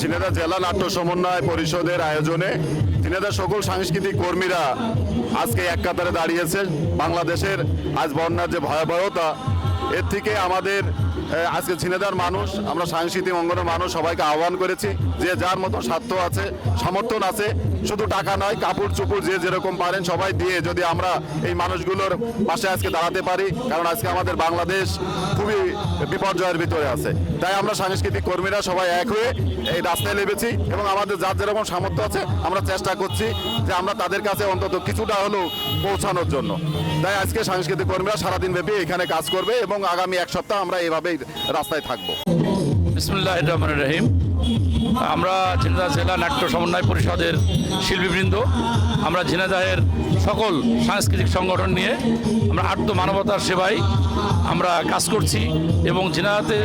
ঝিনাইদহ জেলা নাট্য সমন্বয় পরিষদের আয়োজনে ঝিনাইদহ সকল সাংস্কৃতিক কর্মীরা আজকে এক কাতারে দাঁড়িয়েছে বাংলাদেশের আজ বন্যার যে ভয়াবহতা এর থেকে আমাদের আজকে ঝিনাইদহর মানুষ, আমরা সাংস্কৃতিক অঙ্গনের মানুষ, সবাইকে আহ্বান করেছি, যে যার মতো স্বার্থ আছে, সমর্থন আছে, শুধু টাকা নয়, কাপড় চুপুর যে যেরকম পারেন সবাই দিয়ে যদি আমরা এই মানুষগুলোর পাশে আজকে দাঁড়াতে পারি, কারণ আজকে আমাদের বাংলাদেশ খুবই বিপর্যয়ের ভিতরে আছে। তাই আমরা সাংস্কৃতিক কর্মীরা সবাই এক হয়ে এই রাস্তায় নেমেছি এবং আমাদের যার যেরকম সামর্থ্য আছে, আমরা চেষ্টা করছি যে আমরা তাদের কাছে অন্তত কিছুটা হলেও পৌঁছানোর জন্য। তাই আজকে সাংস্কৃতিক কর্মীরা সারাদিন ব্যাপী এখানে কাজ করবে এবং আগামী এক সপ্তাহ আমরা এভাবেই রাস্তায় থাকব। বিসমুল্লাহ রহমান রহিম। আমরা ঝিনাইদহ জেলা নাট্য সমন্বয় পরিষদের শিল্পীবৃন্দ। আমরা ঝিনাইদহের সকল সাংস্কৃতিক সংগঠন নিয়ে আমরা আত্ম মানবতার সেবায় আমরা কাজ করছি এবং ঝিনাইদহতে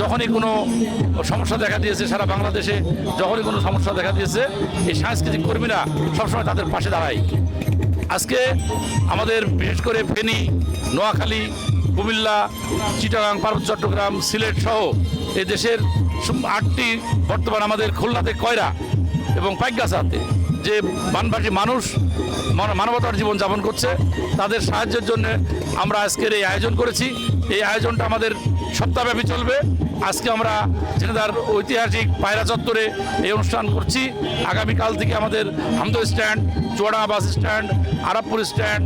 যখনই কোনো সমস্যা দেখা দিয়েছে, সারা বাংলাদেশে যখনই কোনো সমস্যা দেখা দিয়েছে, এই সাংস্কৃতিক কর্মীরা সবসময় তাদের পাশে দাঁড়ায়। আজকে আমাদের বিশেষ করে ফেনী, নোয়াখালী কুমিল্লা, চিটাগাং, পার্বত্য চট্টগ্রাম, সিলেট সহ এই দেশের আটটি বর্তমান আমাদের খুলনাতে কয়রা এবং পাইকগাছাতে যে বানবাসী মানুষ মানবতার জীবন যাপন করছে, তাদের সাহায্যের জন্য আমরা আজকের এই আয়োজন করেছি। এই আয়োজনটা আমাদের সপ্তাহব্যাপী চলবে। আজকে আমরা ঝিনাইদার ঐতিহাসিক পায়রা চত্বরে এই অনুষ্ঠান করছি। আগামীকাল থেকে আমাদের হামদ stand, Chuadanga bus stand, Arabpur stand,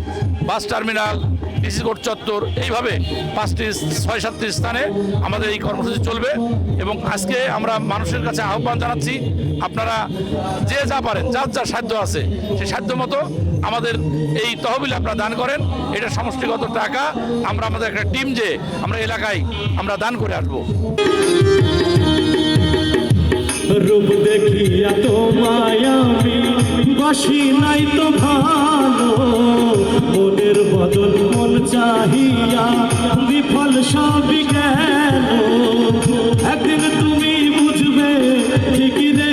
bus terminal DC চত্বর, এইভাবে পাঁচটি ছয় সাতটি স্থানে আমাদের এই কর্মসূচি চলবে এবং আজকে আমরা মানুষের কাছে আহ্বান জানাচ্ছি, আপনারা যে যা পারেন, যার যা সাধ্য আছে সেই সাধ্য মতো আমাদের এই তহবিল আপনারা দান করেন। এটা সমষ্টিগত টাকা, আমরা আমাদের একটা টিম যে আমরা এলাকায় আমরা দান করে আসব। রূপ দেখিয়া তোমায় আমি, বাসি নাই তো ভালো। ভাবি কেন তুমি বুঝবে ঠিকই রে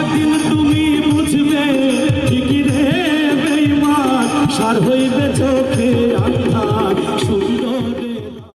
একদিন তুমি বুঝবে ঠিকই রে বেইমান সার হইবে